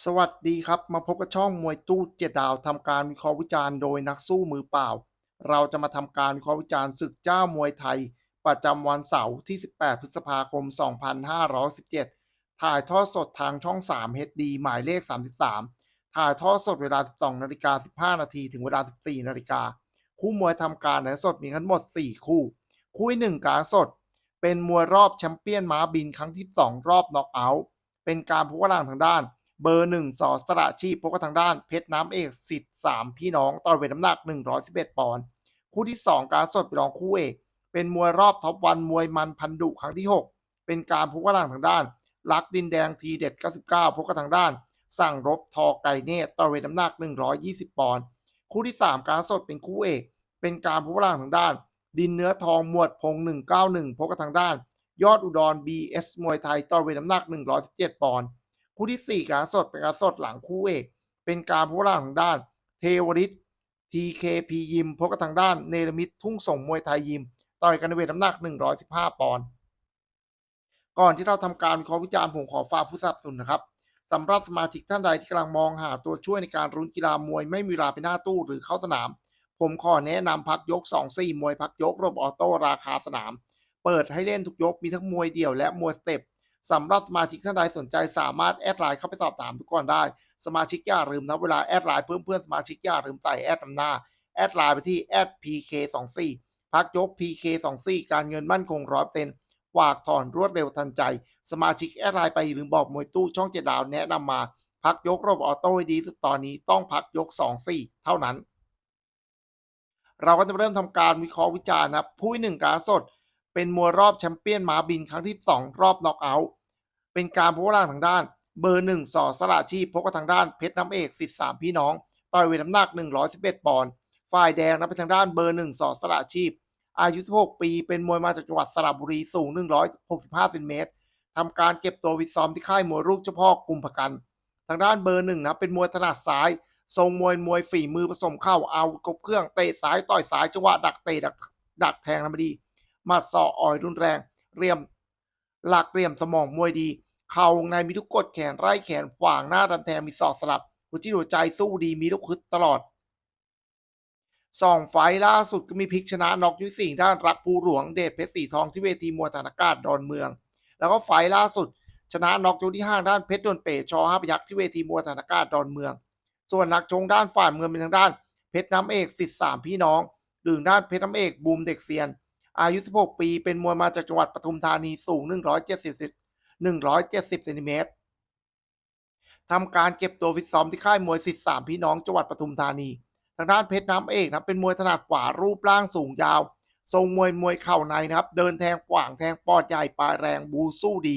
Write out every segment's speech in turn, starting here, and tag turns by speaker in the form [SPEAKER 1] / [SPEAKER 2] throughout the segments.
[SPEAKER 1] สวัสดีครับ มาพบกับช่องมวยตู้เจ็ดดาวทำการวิเคราะห์วิจารณ์โดยนักสู้มือเปล่า เราจะมาทำการวิเคราะห์วิจารณ์ศึกเจ้ามวยไทย ประจำวันเสาร์ที่ 18 พฤษภาคม 2517 ถ่ายทอดสดทางช่อง 3 HD หมายเลข 33 ถ่ายทอดสดเวลา 12นาฬิกา15นาทีถึงเวลา 14นาฬิกาคู่มวยทำการในสดมีทั้งหมด 4 คู่ คู่หนึ่งการสด เป็นมวยรอบแชมเปี้ยนม้าบินครั้งที่ 2 รอบน็อกเอาท์เป็นการพบกำลังทางด้าน เบอร์หนึ่งสอสระชีพพบกับทางด้านเพชรน้ำเอกสิทธิ์สามพี่น้องต่อเวทน้ำหนัก 111 ปอนด์คู่ที่ 2 การสดเป็นรองคู่เอก เป็นมวยรอบท็อปวันมวยมันพันดุครั้งที่ 6 เป็นการพบกำลังทางด้าน ลักดินแดงทีเด็ด 99 พบกับทางด้าน สั่งรบทอไก่เนตต่อเวทน้ำหนัก 120 ปอนด์คู่ที่ 3 การสดเป็นคู่เอก เป็นการพบกำลังทางด้าน ดินเนื้อทองหมวดพง 191 พบกับทางด้าน ยอดอุดร BS มวยไทยต่อเวทน้ำหนัก 117 ปอนด์ คู่ที่ 4 การสดเป็นการสดหลังคู่เอก เป็นการพบกันทางด้าน เทวริต TKP ยิมพบกับทางด้านเนรมิตทุ่งส่งมวยไทยยิม ต่อยกันในเวทน้ำหนัก 115 ปอนด์ก่อนที่เราทำการวิเคราะห์วิจารณ์ผมขอฝากผู้สนับสนุนนะครับสำหรับสมาชิกท่านใดที่กำลังมองหาตัวช่วยในการรุ้นกีฬามวยไม่มีเวลาไปหน้าตู้หรือเข้าสนาม ผมขอแนะนำพักยก 2-4 มวยพักยกระบบออโต้ราคาสนาม เปิดให้เล่นทุกยกมีทั้งมวยเดี่ยวและมวยสเต็ป สำหรับสมาชิกท่านใดสนใจสามารถแอดไลน์เข้าไปสอบถามทุกคนได้ สมาชิกอย่าลืมนะเวลาแอดไลน์เพื่อนเพื่อนสมาชิกอย่าลืมใส่แอดนำหน้า แอดไลน์ไปที่แอด PK24 พักยก PK24 การเงินมั่นคงร้อยเซนฝากถอนรวดเร็วทันใจ สมาชิกแอดไลน์ไปลืมบอกมวยตู้ช่องเจ็ดดาวแนะนำมา พักยกระบบออโต้ดีที่สุดตอนนี้ต้องพักยก2-4เท่านั้น เราก็จะเริ่มทำการวิเคราะห์วิจารณ์นะผู้หนึ่งการสด เป็นมวยรอบแชมเปี้ยนมาบินครั้งที่ 2 รอบน็อกเอาท์เป็นการพบกันทางด้าน เบอร์หนึ่งสอสระชีพพบกับทางด้านเพชรน้ำเอกสิทธิ์สามพี่น้อง ต่อยเวทน้ำหนัก 111 ปอนด์ฝ่ายแดงนะเป็นทางด้านเบอร์หนึ่งสอสระชีพ อายุ 16 ปี เป็นมวยมาจากจังหวัดสระบุรีสูง 165เซนติเมตรทำการเก็บตัววิซ้อมที่ค่ายมวยลูกเจ้าพ่อกุมภกัน ทางด้านเบอร์หนึ่งนะเป็นมวยถนัดซ้าย ทรงมวยมวยฝีมือผสมเข้าเอากบเครื่องเตะซ้ายต่อยซ้ายจังหวะดักเตะดักดักแทงนะมาดี มาส่ออ่อยรุนแรงเรียมหลักเรียมสมองมวยดี เข่าวงในมีทุกกดแขนไร่แขนขวางหน้าดันแทงมีศอกสลับหัวจิตหัวใจสู้ดีมีลูกคึดตลอดสองไฟล่าสุดก็มีพลิกชนะน็อกยุ้ยสิงด้านรักภูหลวงเดชเพชรสีทองที่เวทีมวยฐานอากาศดอนเมือง แล้วก็ไฟล่าสุด ชนะน็อกยกที่ห้าด้านเพชรดนเปชอห้าพยักษ์ที่เวทีมวยฐานอากาศดอนเมือง ส่วนนักชงด้านฝ่ายเมืองเป็นทางด้าน เพชรน้ำเอกสิทธิ์สามพี่น้องหรือด้านเพชรน้ำเอกบูมเด็กเซียน อายุ 16 ปี เป็นมวยมาจากจังหวัดปทุมธานี สูง 170 170เซนติเมตรทำการเก็บตัวฟิตซ้อมที่ค่ายมวยสิทธิ์สามพี่น้องจังหวัดปทุมธานี ทางด้านเพชรน้ำเอกนะเป็นมวยถนัดขวารูปร่างสูงยาว ทรงมวยมวยเข่าในนะครับ เดินแทงขวางแทงปอดใหญ่ปลายแรงบูสู้ดี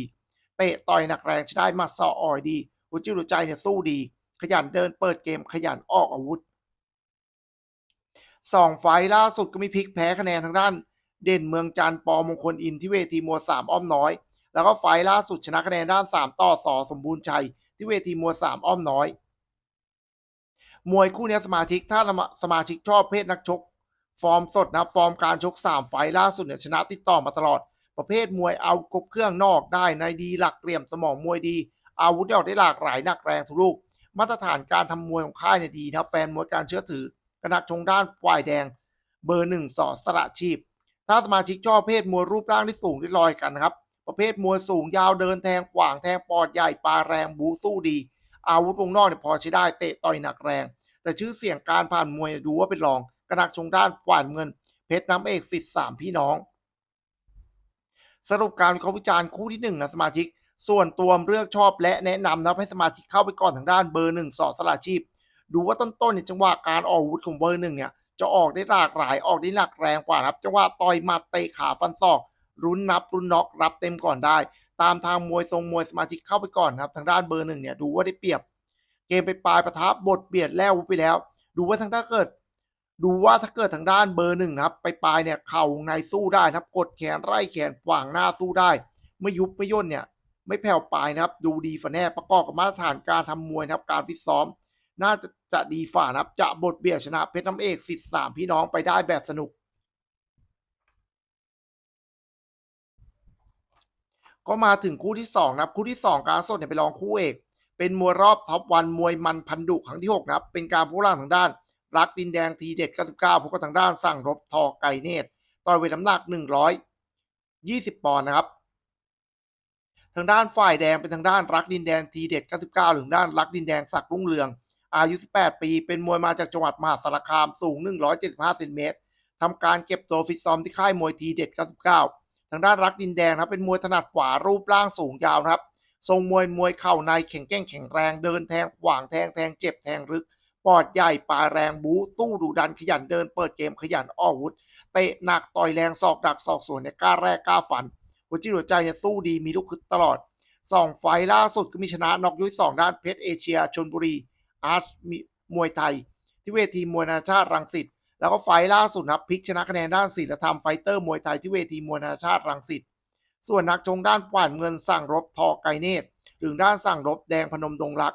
[SPEAKER 1] เตะต่อยหนักแรงใช้ได้มาสออ่อยดีหัวจิตหัวใจเนี่ยสู้ดี ขยันเดินเปิดเกมขยันออกอาวุธสองไฟล่าสุดก็มีพลิกแพ้คะแนนทางด้าน เด่นเมืองจันทร์ปอมงคลอินที่เวทีมวยสามอ้อมน้อย แล้วก็ไฟล์ล่าสุดชนะคะแนนด้านสามต่อสอสมบูรณ์ชัย ที่เวทีมวยสามอ้อมน้อย มวยคู่นี้สมาชิกถ้าสมาชิกชอบเพศนักชก ฟอร์มสดนะฟอร์มการชกสามไฟล์ล่าสุดเนี่ยชนะติดต่อมาตลอด ประเภทมวยเอากบเครื่องนอกได้ในดีหลักเหลี่ยมสมองมวยดี อาวุธออกได้หลากหลายหนักแรงทุกลูกมาตรฐานการทำมวยของค่ายเนี่ยดีนะแฟนมวยการเชื่อถือกนักชงด้านฝ่ายแดง เบอร์หนึ่งสอสระชีพ ถ้าสมาชิกชอบเพศมวยรูปร่างที่สูงที่ลอยกันนะครับ ประเภทมวยสูงยาวเดินแทงขวางแทงปอดใหญ่ปลาแรงบูสู้ดี อาวุธวงนอกเนี่ยพอใช้ได้เตะต่อยหนักแรง แต่ชื่อเสียงการผ่านมวยดูว่าเป็นรอง กระนักชงด้านกวาดเงิน เพชรน้ำเอกสิทธิ์สามพี่น้อง สรุปการวิเคราะห์วิจารณ์คู่ที่หนึ่งนะสมาชิก ส่วนตัวเลือกชอบและแนะนำนะให้สมาชิกเข้าไปก่อนทางด้านเบอร์หนึ่งสอสละชีพ ดูว่าต้นๆเนี่ยจังหวะการออกอาวุธของเบอร์หนึ่งเนี่ย จะออกได้หลากหลายออกได้หนักแรงกว่าครับจังหวะต่อยหมัดเตะขาฟันศอกรุนนับรุนน็อกรับเต็มก่อนได้ ตามทางมวยทรงมวยสมาชิกเข้าไปก่อนครับ ทางด้านเบอร์หนึ่งเนี่ยดูว่าได้เปรียบ เกมไปปลายประทับบทเบียดแล้วไปแล้ว ดูว่าทางด้านเกิด ดูว่าถ้าเกิดทางด้านเบอร์หนึ่งนะครับ ไปปลายเนี่ยเข่าในสู้ได้นะครับกดแขนไล่แขนขวางหน้าสู้ได้ ไม่ยุบไม่ย่นเนี่ย ไม่แผ่วปลายนะครับ ดูดีฝ่าแน่ประกอบกับมาตรฐานการทำมวยนะครับการฟิตซ้อม น่าจะจะดีฝ่านะครับ จะบทเบียดชนะเพชรน้ำเอกสิทธิ์สามพี่น้องไปได้แบบสนุก ก็มาถึงคู่ที่สองนะครับ คู่ที่สองการสดเนี่ยไปลองคู่เอก เป็นมวยรอบท็อปวันมวยมันพันดุครั้งที่6นะครับ เป็นการพูดล่างทางด้าน รักดินแดงทีเด็ด99พบกับทางด้านสั่งรบทอไกเนตต่อยเวทน้ำหนัก120ปอนด์นะครับทางด้านฝ่ายแดงเป็นทางด้านรักดินแดงทีเด็ด99หรือด้านรักดินแดงศักรุ่งเรือง อายุ 18 ปี เป็นมวยมาจากจังหวัดมหาสารคาม สูง 175เซนติเมตรทำการเก็บตัวฟิตซ้อมที่ค่ายมวยทีเด็ด 99 ทางด้านรักดินแดงนะครับเป็นมวยถนัดขวารูปร่างสูงยาวนะครับ ทรงมวยมวยเข่าในแข็งแกร่งแข็งแรง เดินแทงขวางแทงแทงเจ็บแทงรึก ปอดใหญ่ปลาแรงบู๊สู้ดุดันขยันเดินเปิดเกมขยันออกอวุธ เตะหนักต่อยแรงศอกดักศอกสวนเนี่ยกล้าแรกกล้าฟัน หัวจิตหัวใจเนี่ยสู้ดีมีลูกคึดตลอดสองไฟล์ล่าสุดก็มีชนะน็อกยุ้ยสองด้านเพชรเอเชียชนบุรี อาร์ตมวยไทย ที่เวทีมวยนานาชาติรังสิตแล้วก็ไฟล่าสุดนะครับพลิกชนะคะแนนด้านศิลธรรมไฟเตอร์มวยไทยที่เวทีมวยนานาชาติรังสิตส่วนนักชงด้านป่านเงินสั่งรบทอไกเนตหรือด้านสั่งรบแดงพนมดงรัก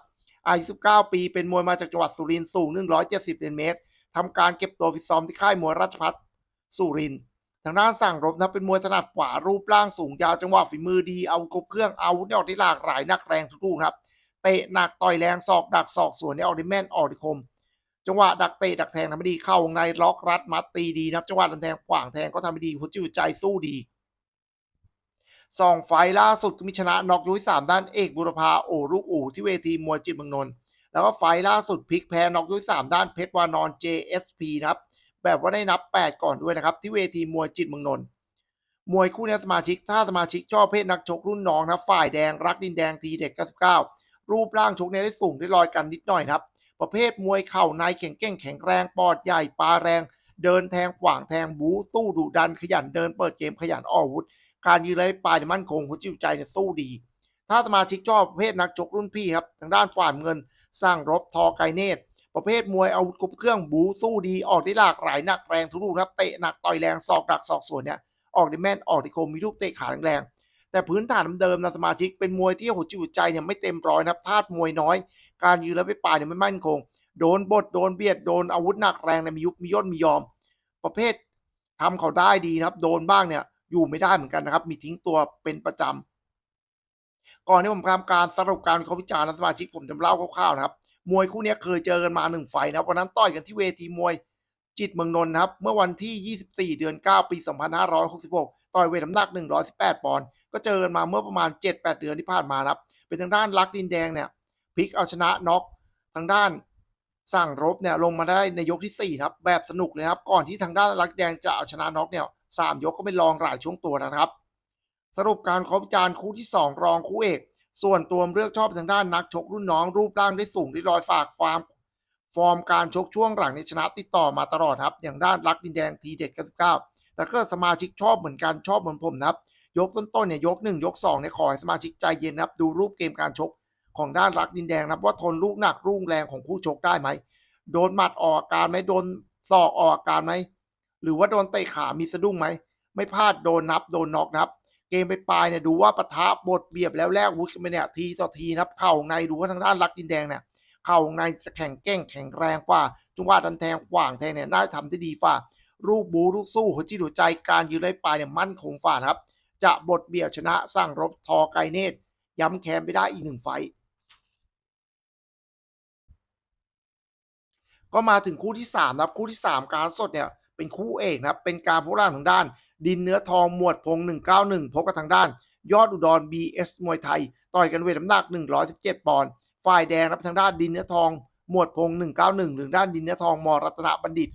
[SPEAKER 1] อายุ19 ปีเป็นมวยมาจากจังหวัดสุรินทร์สูง 170เซนเมตรทำการเก็บตัวฟิตซ้อมที่ค่ายมวยราชพัฒสุรินทร์ทางด้านสั่งรบนะเป็นมวยถนัดขวารูปร่างสูงยาวจังหวะฝีมือดีเอาครบเครื่องอาวุธเนี่ยออกได้หลากหลายนักแรงทุกลูกครับ เตะหนักต่อยแรงศอกดักศอกสวนเนี่ยออกด้แม่นออกด้คม จังหวะดักเตะดักแทงทำไม่ดีเข้าวงในล็อกรัดมัดตีดีนะครับจังหวะดันแทงขวางแทงก็ทำไม่ดีหัวจิตหัวใจสู้ดีสองไฟล่าสุดก็มีชนะน็อกยุ้ยสามด้านเอกบุรพาโอลูกอู่ที่เวทีมวยจิตเมืองนนท์แล้วก็ไฟล่าสุดพลิกแพ้น็อกยุ้ยสามด้านเพชรวานอน JSP นะครับแบบว่าได้นับ 8 ก่อนด้วยนะครับ ที่เวทีมวยจิตเมืองนนท์มวยคู่นี้สมาชิกถ้าสมาชิกชอบเพศนักชกรุ่นน้องนะฝ่ายแดงรักดินแดงทีเด็ก99 รูปร่างชกเนี่ยได้สูงได้ลอยกันนิดหน่อยครับ ประเภทมวยเข่าในแข็งแกร่งแข็งแรงปอดใหญ่ปลาแรง เดินแทงขวางแทงบูสู้ดุดันขยันเดินเปิดเกมขยันออกอาวุธ การยืนระยปลายมั่นคงหัวจิตใจเนี่ยสู้ดี ถ้าสมาชิกชอบประเภทนักชกรุ่นพี่ครับทางด้านฝ่ายเงิน สร้างรบทอไกเนตประเภทมวยอาวุธครบเครื่องบูสู้ดีออกได้หลากหลายหนักแรงทุกลูกนครับเตะหนักต่อยแรงศอกดักศอกสวนเนี่ยออกได้แม่นออกได้คมมีลูกเตะขาแรง แต่พื้นฐานเดิมนะสมาชิกเป็นมวยที่หัวจิตหัวใจเนี่ยไม่เต็มร้อยนะครับพลาดมวยน้อย การยืนระยะปลายเนี่ยไม่มั่นคง โดนบดโดนเบียดโดนอาวุธหนักแรงเนี่ยมียุบมีย่นมียอม ประเภททำเขาได้ดีนะครับ โดนบ้างเนี่ยอยู่ไม่ได้เหมือนกันนะครับ มีทิ้งตัวเป็นประจำก่อนที่ผมทำการสรุปการวิเคราวิจารณ์สมาชิกผมจะเล่าคร่าวๆนะครับมวยคู่นี้เคยเจอกันมาหนึ่งไฟนะวันนั้นต่อยกันที่เวทีมวยจิตเมืองนนท์นะครับ เมื่อวันที่ 24 เดือน 9 ปี 2566 ต่อยเวทน้ำหนัก 118 ปอนด์ ก็เจอกันมาเมื่อประมาณ 7-8 เดือนที่ผ่านมาครับ เป็นทางด้านลักดินแดงเนี่ยพลิกเอาชนะน็อกทางด้านสั่งรบเนี่ยลงมาได้ในยกที่4ครับแบบสนุกเลยครับ ก่อนที่ทางด้านลักแดงจะเอาชนะน็อกเนี่ยสามยกก็ไม่ลองหลายช่วงตัวนะครับ สรุปการขอวิจารณ์คู่ที่ 2 รองคู่เอก ส่วนตัวเลือกชอบทางด้านนักชกรุ่นน้องรูปร่างได้สูงได้รอยฝากฟาม ฟอร์มการชกช่วงหลังในชนะติดต่อมาตลอดครับ อย่างด้านรักดินแดงทีเด็ด99แต่ก็สมาชิกชอบเหมือนกันชอบเหมือนผมนะครับ ยกต้นๆเนี่ยยก1ยก2เนี่ยขอให้สมาชิกใจเย็นนะครับ ดูรูปเกมการชกของด้านรักดินแดงนะครับ ว่าทนลูกหนักลูกแรงของคู่ชกได้ไหมโดนหมัดออกอาการไหมโดนศอกออกอาการไหมหรือว่าโดนเตะขามีสะดุ้งไหมไม่พลาดโดนนับโดนน็อกนะครับ เกมไปปลายเนี่ยดูว่าปะทะบทเบียบแล้วแลกวุธกันไปเนี่ยทีต่อทีนะครับ เข่าในดูว่าทางด้านรักดินแดงเนี่ยเข่าในจะแข็งแกร่งแข็งแรงกว่าจังหวะดันแทงขวางแทงเนี่ยน่าจะทำได้ดีฝ่ารูปบูรูปสู้หัวจิตหัวใจการยืนได้ปลายเนี่ยมั่นคงฝ่านะครับ จะบทเบียดชนะสร้างรบทอไกเนตย้ำแค้นไปได้อีกหนึ่งไฟก็มาถึงคู่ที่3นะครับคู่ที่ 3 การสดเนี่ยเป็นคู่เอกนะครับเป็นการพบร่างทางด้าน ดินเนื้อทองหมวดพง 191 พบกับทางด้าน ยอดอุดร BS มวยไทย ต่อยกันเวทน้ำหนัก 117 ปอนด์ฝ่ายแดงนะครับทางด้านดินเนื้อทอง หมวดพง 191 หรือด้านดินเนื้อทองมรัตนบัณฑิต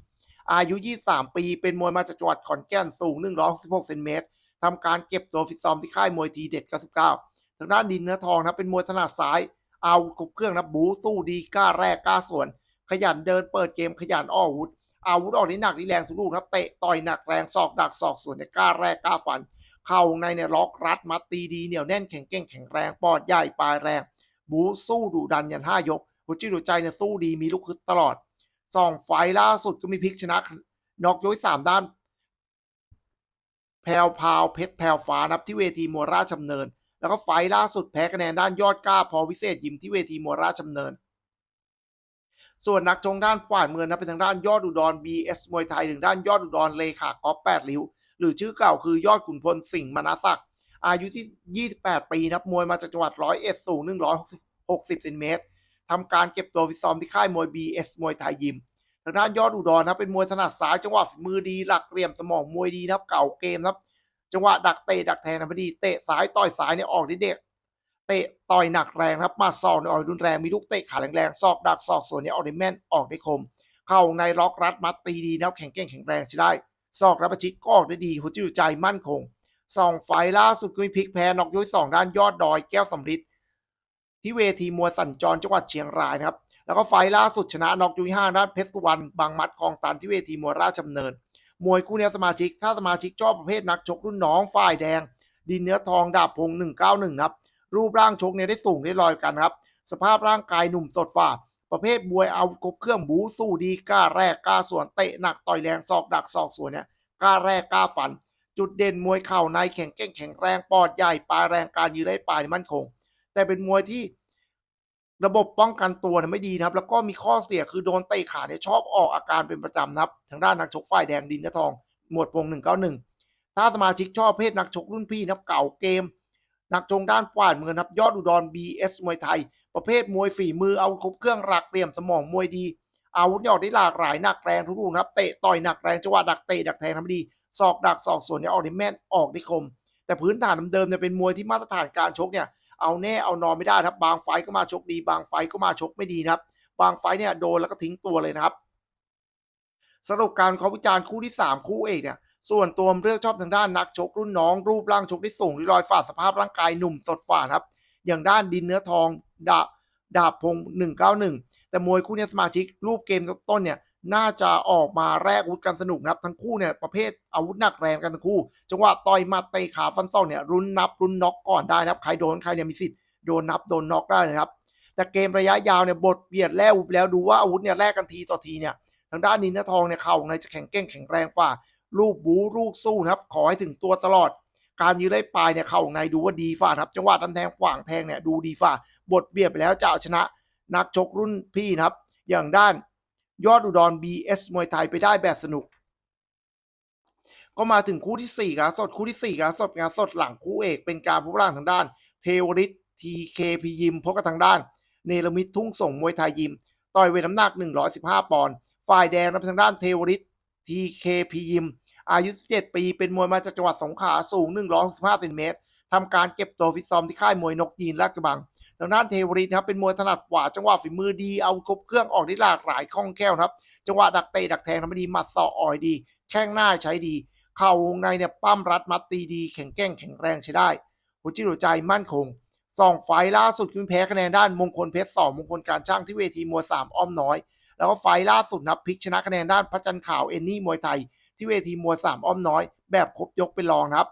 [SPEAKER 1] อายุ 23 ปี เป็นมวยมาจากจังหวัดขอนแก่นสูง 166เซนเมตร ทำการเก็บตัวฟิตซ้อมที่ค่ายมวยทีเด็ด 99 ทางด้านดินเนื้อทองนะเป็นมวยถนัดซ้าย เอาครบเครื่องนะบูสู้ดีกล้าแรกกล้าสวน ขยันเดินเปิดเกมขยันอออาวุธอาวุธออกนี่หนักนี่แรงทุกลูกครับเตะต่อยหนักแรงศอกดักศอกสวนเนี่ยกล้าแรกกล้าฟัน เข่าในเนี่ยล็อกรัดมัดตีดีเหนียวแน่นแข็งเก่งแข็งแรงปอดใหญ่ปลายแรง บูสู้ดุดันยันห้ายกหัวจิตหัวใจเนี่ยสู้ดีมีลูกคึดตลอดสองไฟล่าสุดก็มีพลิกชนะน็อกยกสามด้าน แพรวพาวเพชรแพรวฟ้านับที่เวทีมัวราชดำเนิน แล้วก็ไฟล์ล่าสุดแพ้คะแนนด้านยอดกล้าพอวิเศษยิมที่เวทีมัวราชดำเนิน ส่วนนักจงด้านฝ่ายเมืองนะเป็นทางด้านยอดอุดร BS มวยไทยถึงด้านยอดอุดรเลขากอล์ฟแปดริ้ว หรือชื่อเก่าคือยอดขุนพลสิงห์มนาศักดิ์อายุที่ 28 ปีนับมวยมาจากจังหวัดร้อยเอ็ดสูง60เซนติเมตรทำการเก็บตัวฟิตซ้อมที่ค่ายมวย BS มวยไทยยิม ทางด้านยอดอุดรนะครับเป็นมวยถนัดซ้ายจังหวะมือดีหลักเหลี่ยมสมองมวยดีนะครับ เก่าเกมนะครับ จังหวะดักเตะดักแทงนะพอดีเตะซ้ายต่อยซ้ายเนี่ยออกได้เด็กเตะต่อยหนักแรงครับมาศอกเนี่ยออกรุนแรงมีลูกเตะขาแรงๆศอกดักศอกส่วนเนี่ยออกได้แม่นออกได้คม เข้าในล็อกรัดมัดตีดีนะครับแข็งแกร่งแข็งแรงใช้ได้ศอกรับประชิดก็ออกได้ดีหัวจิตใจมั่นคงสองไฟล่าสุดก็มีพลิกแพ้นอกยกสองด้านยอดดอยแก้วสำริดที่เวทีมวยสัญจรจังหวัดเชียงรายนะครับ แล้วก็ไฟล์ล่าสุดชนะนอกยุ้ยห้าด้านเพชรสุวรรณบางมัดคลองตันที่เวทีมวยราชดำเนิน มวยคู่นี้สมาชิก ถ้าสมาชิกชอบประเภทนักชกรุ่นน้องฝ่ายแดง ดินเนื้อทองดาบพงหนึ่งเก้าหนึ่งครับ รูปร่างชกเนี่ยได้สูงได้ลอยกันครับ สภาพร่างกายหนุ่มสดฝ่า ประเภทมวยเอาครบเครื่องบูสู้ดีกล้าแรกกล้าสวนเตะหนักต่อยแรงศอกดักศอกสวนเนี่ยกล้าแรกกล้าฝัน จุดเด่นมวยเข่าในแข็งแกร่งแข็งแรงปอดใหญ่ปลายแรงการยืนได้ปลายมั่นคง แต่เป็นมวยที่ ระบบป้องกันตัวเนี่ยไม่ดีนะครับ แล้วก็มีข้อเสียคือโดนเตะขาเนี่ยชอบออกอาการเป็นประจำนะครับ ทางด้านนักชกฝ่ายแดงดินกระทอง หมวดพงหนึ่งเก้าหนึ่งถ้าสมาชิกชอบเพศนักชกรุ่นพี่นับเก่าเกม นักชงด้านกวาดเมืองนับยอดอุดร BS มวยไทย ประเภทมวยฝีมือเอาครบเครื่องหลักเหลี่ยมสมองมวยดีอาวุธยออกได้หลากหลายหนักแรงทุกลูกนะครับเตะต่อยหนักแรงจังหวะดักเตะดักแทงทำดีศอกดักศอกส่วนเนี่ยออกได้แม่นออกได้คม แต่พื้นฐานเดิมเนี่ยเป็นมวยที่มาตรฐานการชกเนี่ย เอาแน่เอานอนไม่ได้ครับ บางไฟก็มาชกดี บางไฟก็มาชกไม่ดีครับ บางไฟเนี่ยโดนแล้วก็ทิ้งตัวเลยนะครับสรุปการเขาวิจารณ์คู่ที่ 3 คู่เอกเนี่ยส่วนตัวเลือกชอบทางด้านนักชกรุ่นน้องรูปร่างชกได้สูงริรอยฝ่าสภาพร่างกายหนุ่มสดฝ่าครับ อย่างด้านดินเนื้อทองดาบดาบพง 191 แต่มวยคู่นี้สมาชิกรูปเกมต้นเนี่ย น่าจะออกมาแรกอาวุธกันสนุกนะครับ ทั้งคู่เนี่ยประเภทอาวุธหนักแรงกันทั้งคู่ จังหวะต่อยหมาเตะขาฟันศอกเนี่ยรุนนับรุนน็อกก่อนได้นะครับ ใครโดนใครเนี่ยมีสิทธิ์โดนนับโดนน็อกได้นะครับ แต่เกมระยะยาวเนี่ยบทเบียดแล้วแล้วดูว่าอาวุธเนี่ยแลกกันทีต่อทีเนี่ยทางด้านนินนอทองเนี่ยเข่าในจะแข็งแกร่งแข็งแรงฝ่าลูกบูลูกสู้นะครับ ขอให้ถึงตัวตลอด การยื้อไล่ปลายเนี่ยเข่าในดูว่าดีฝ่าครับ จังหวะดันแทงขวางแทงเนี่ยดูดีฝ่าบทเบียดไปแล้วจะเอาชนะ นักชกรุ่นพี่นะครับ อย่างด้าน ยอดอุดร BS มวยไทยไปได้แบบสนุก ก็มาถึงคู่ที่ 4การสดคู่ที่ 4การสดงานสดหลังคู่เอก เป็นการพบร่างทางด้าน เทวริตทีเคพียิมพบกับทางด้าน เนรมิตทุ่งส่งมวยไทยยิม ต่อยเวทน้ำหนัก 115 ปอนด์ฝ่ายแดงรับทางด้านเทวริตทีเคพียิม อายุ 17 ปี เป็นมวยมาจากจังหวัดสงขลาสูง 165เซนติเมตรทำการเก็บตัวฟิตซ้อมที่ค่ายมวยนกยีนลาดกระบัง ทางด้านเทวริตนะครับเป็นมวยถนัดขวาจังหวะฝีมือดีเอาครบเครื่องออกได้หลากหลายคล่องแคล่วนะครับ จังหวะดักเตะดักแทงทำได้ดีหมัดศอกอ่อยดี แข้งหน้าใช้ดี เข่าวงในเนี่ยปั้มรัดมัดตีดี แข็งแกร่งแข็งแรงใช้ได้หัวจิตหัวใจมั่นคงสองไฟล่าสุดคือแพ้คะแนนด้านมงคลเพชรสองมงคลการช่างที่เวทีมวยสามอ้อมน้อย แล้วก็ไฟล่าสุดนับพลิกชนะคะแนนด้านพระจันทร์ขาวเอนนี่มวยไทยที่เวทีมวยสามอ้อมน้อย แบบครบยกเป็นรองครับ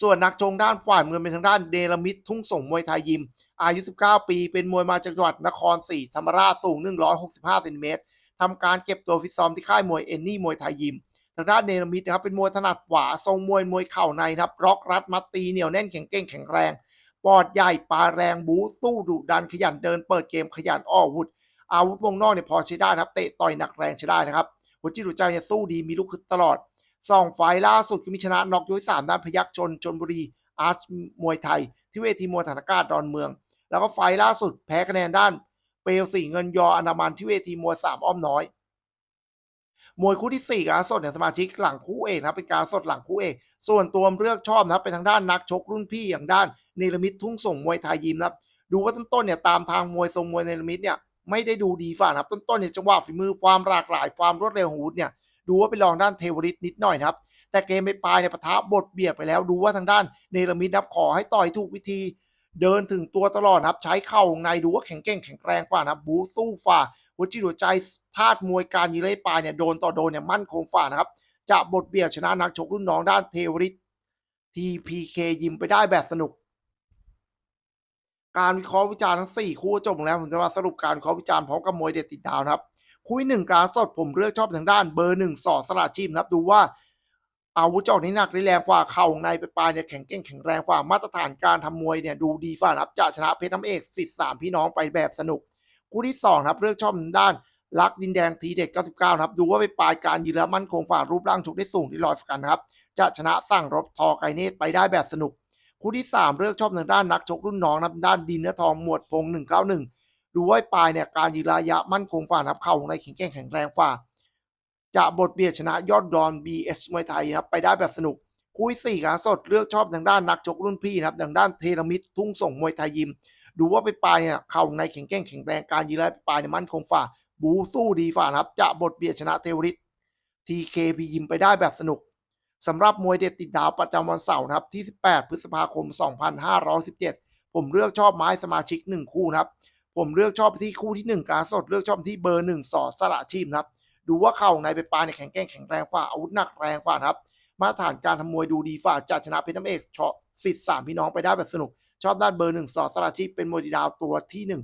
[SPEAKER 1] ส่วนนักจงด้านฝ่ายมืองเป็นทางด้านเดลมิดทุ่งส่งมวยไทยยิม อายุ 19 ปี เป็นมวยมาจากจังหวัดนครศรีธรรมราชสูง 165เซนติเมตรทำการเก็บตัวฟิตซ้อมที่ค่ายมวยเอนนี่มวยไทยยิม ทางด้านเนรมิตนะครับเป็นมวยถนัดขวาทรงมวยมวยเข่าในครับร็อกรัดมัดตีเหนียวแน่นแข็งเก้งแข็งแรงปอดใหญ่ปลาแรงบูสู้ดุดันขยันเดินเปิดเกมขยันอ้อวุธอาวุธวงนอกเนี่ยพอใช้ได้นะครับเตะต่อยหนักแรงใช้ได้นะครับหัวจิตหัวใจเนี่ยสู้ดีมีลูกคึดตลอด สองไฟล์ล่าสุดก็มีชนะน็อกยกสามด้านพยักชนชนบุรีอาร์ตมวยไทย ที่เวทีมวยฐานอากาศดอนเมือง แล้วก็ไฟล์ล่าสุดแพ้คะแนนด้านเปลสีเงินยออันดามันที่เวทีมวยสามอ้อมน้อย มวยคู่ที่4การสดเนี่ยสมาชิกหลังคู่เอกนะเป็นการสดหลังคู่เอกส่วนตัวเลือกชอบนะครับเป็นทางด้านนักชกรุ่นพี่อย่างด้านเนรมิตทุ่งส่งมวยไทยยิมนะครับดูว่าต้นๆเนี่ยตามทางมวยทรงมวยเนรมิตเนี่ยไม่ได้ดูดีฝ่านะครับต้นๆเนี่ยจังหวะฝีมือความหลากหลายความรวดเร็วของอาวุธเนี่ย ดูว่าเป็นรองด้านเทวริตนิดหน่อยนะครับ แต่เกมไปปลายเนี่ยปะทะบทเบียดไปแล้วดูว่าทางด้านเนรมิตนะครับขอให้ต่อยถูกวิธี เดินถึงตัวตลอดนะครับ ใช้เข่าของในดูว่าแข็งแกร่งแข็งแรงกว่านะครับบูสู้ฝ่าหัวจิตหัวใจธาตุมวยการยืนไล่ปลายเนี่ยโดนต่อโดนเนี่ยมั่นคงฝ่านะครับจะบทเบียดชนะนักชกรุ่นน้องด้านเทวริต TPK ยิมไปได้แบบสนุก การวิเคราะห์วิจารณ์ทั้ง 4 คู่จบแล้วผมจะมาสรุปการวิเคราะห์วิจารณ์พร้อมกับมวยเด็ดติดดาวนะครับ คู่ที่หนึ่งการสดผมเลือกชอบทางด้านเบอร์หนึ่งสอสลาชีพนะครับดูว่าอาวุธจอกนี้หนักได้แรงกว่าเข่าในไปปลายเนี่ยแข็งแกร่งแข็งแรงกว่ามาตรฐานการทำมวยเนี่ยดูดีฝ่าครับจะชนะเพชรน้ำเอกสิทธิ์สามพี่น้องไปแบบสนุกคู่ที่สองครับเลือกชอบทางด้านรักดินแดงทีเด็ด99ครับดูว่าไปปลายการยืนแล้วมั่นคงฝ่ารูปร่างชกได้สูงที่ลอยกันครับจะชนะสั่งรบทอไกเนตไปได้แบบสนุกคู่ที่ 3 เลือกชอบทางด้านนักชกรุ่นน้องนะครับด้านดินเนื้อทองหมวดพง 191 ดูไว้ปลายเนี่ยการยืนระยะมั่นคงฝ่านับเข่าของในแข็งแกร่งแข็งแรงฝ่าจะบทเบียดชนะยอดดอน BS มวยไทยนะครับไปได้แบบสนุกคู่ที่สี่การสดเลือกชอบทางด้านนักชกรุ่นพี่นะครับทางด้านเทเลมิดทุ่งส่งมวยไทยยิม ดูว่าไปปลายเนี่ยเข่าในแข็งแกร่งแข็งแรงการยืนระยะปลายเนี่ยมั่นคงฝ่า บูสู้ดีฝ่านะครับจะบทเบียดชนะเทวริต TKP ยิมไปได้แบบสนุกสำหรับมวยเด็ดติดดาวประจำวันเสาร์นะครับที่ 18 พฤษภาคม 2517 ผมเลือกชอบไม้สมาชิก 1 คู่นะครับ ผมเลือกชอบที่คู่ที่ 1 การสดเลือกชอบที่เบอร์1สอสละชีพครับ ดูว่าเข่าในไปปลายเนี่ยแข็งแกร่งแข็งแรงฝ่าอาวุธหนักแรงฝ่าครับ มาตรฐานการทำมวยดูดีฝ่าจะชนะเพชรน้ำเอกชอสิทธิ์สามพี่น้องไปได้แบบสนุก ชอบด้านเบอร์หนึ่งสอสละชีพเป็นมวยดีดาวตัวที่หนึ่ง